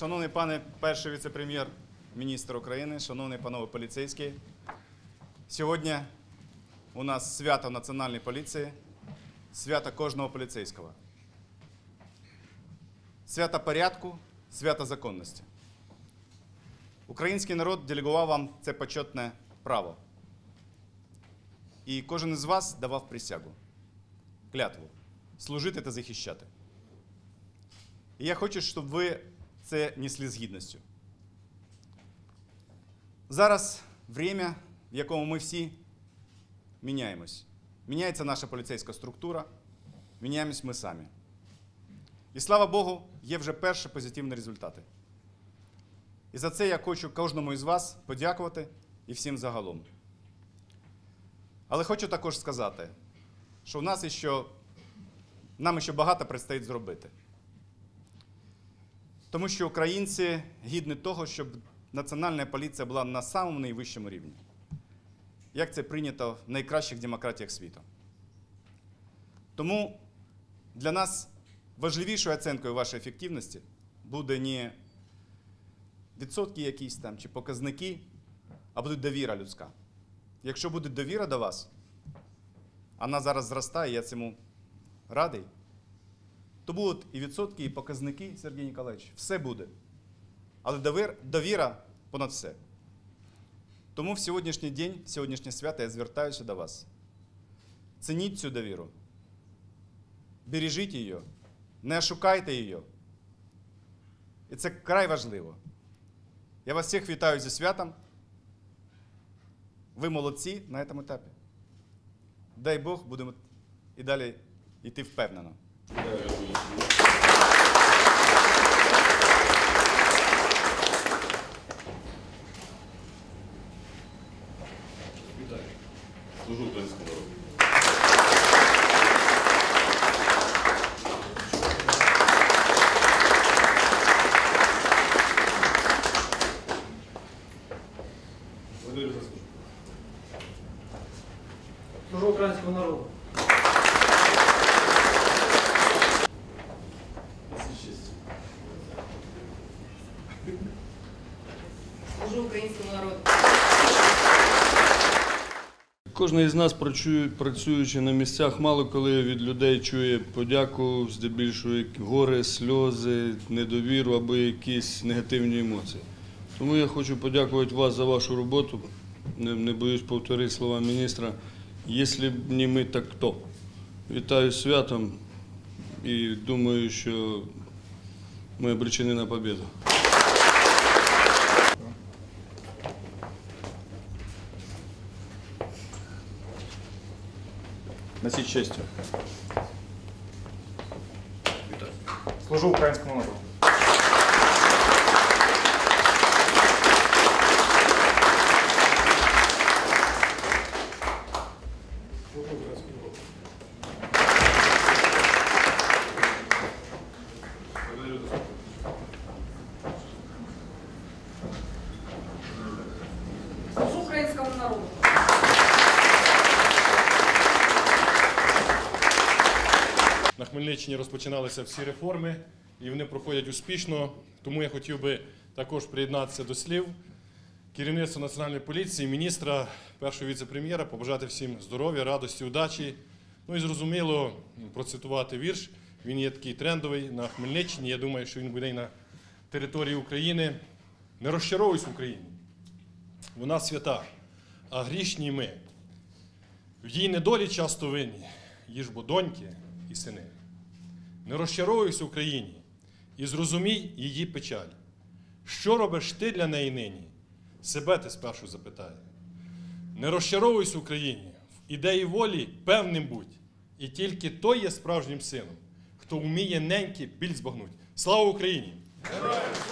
Шановний пане перший віце-прем'єр-міністр України, шановні панове поліцейські, сьогодні у нас свято Національної поліції, свято кожного поліцейського. Свято порядку, свято законності. Український народ делегував вам це почетне право. І кожен із вас давав присягу, клятву служити та захищати. І я хочу, щоб ви це несли з гідністю. Зараз время, в якому ми всі міняємось. Міняється наша поліцейська структура, міняємось ми самі. І слава Богу, є вже перші позитивні результати. І за це я хочу кожному із вас подякувати і всім загалом. Але хочу також сказати, що в нас ще, нам ще багато предстоїть зробити. Тому що українці гідні того, щоб національна поліція була на самому найвищому рівні. Як це прийнято в найкращих демократіях світу. Тому для нас важливішою оцінкою вашої ефективності буде не відсотки якісь там чи показники, а буде довіра людська. Якщо буде довіра до вас, вона зараз зростає, я цьому радий, то будуть і відсотки, і показники, Сергій Ніколаєвич, все буде. Але довір- довіра понад все. Тому в сьогоднішній день, в сьогоднішнє свято я звертаюся до вас. Цініть цю довіру. Бережіть її, не ошукайте її. І це край важливо. Я вас всіх вітаю зі святом. Ви молодці на цьому етапі. Дай Бог, будемо і далі йти впевнено. Служу українському народу. Благодарю за службу. Служу українському народу. честь. Служу українському народу. Кожен із нас, працюючи на місцях, мало коли від людей чує подяку, здебільшого горе, сльози, недовіру або якісь негативні емоції. Тому я хочу подякувати вас за вашу роботу. Не, не боюсь повторити слова міністра. Якщо б не ми, так хто? Вітаю святом і думаю, що ми обречені на победу. Носіть честю. Служу українському народу. Служу українському народу. Благодарю за службу. Служу українському народу. На Хмельниччині розпочиналися всі реформи, і вони проходять успішно. Тому я хотів би також приєднатися до слів керівництва Національної поліції, міністра, першого віце-прем'єра, побажати всім здоров'я, радості, удачі. Ну і зрозуміло, процитувати вірш. Він є такий трендовий на Хмельниччині. Я думаю, що він буде і на території України. Не розчаровуйся в Україні. Вона свята, а грішні ми. В її недолі часто винні, їж бо доньки і сини. Не розчаровуйся Україні і зрозумій її печаль. Що робиш ти для неї нині? Себе ти спершу запитай. Не розчаровуйся Україні, в ідеї волі певним будь, і тільки той є справжнім сином, хто вміє неньки біль збагнуть. Слава Україні! Героям!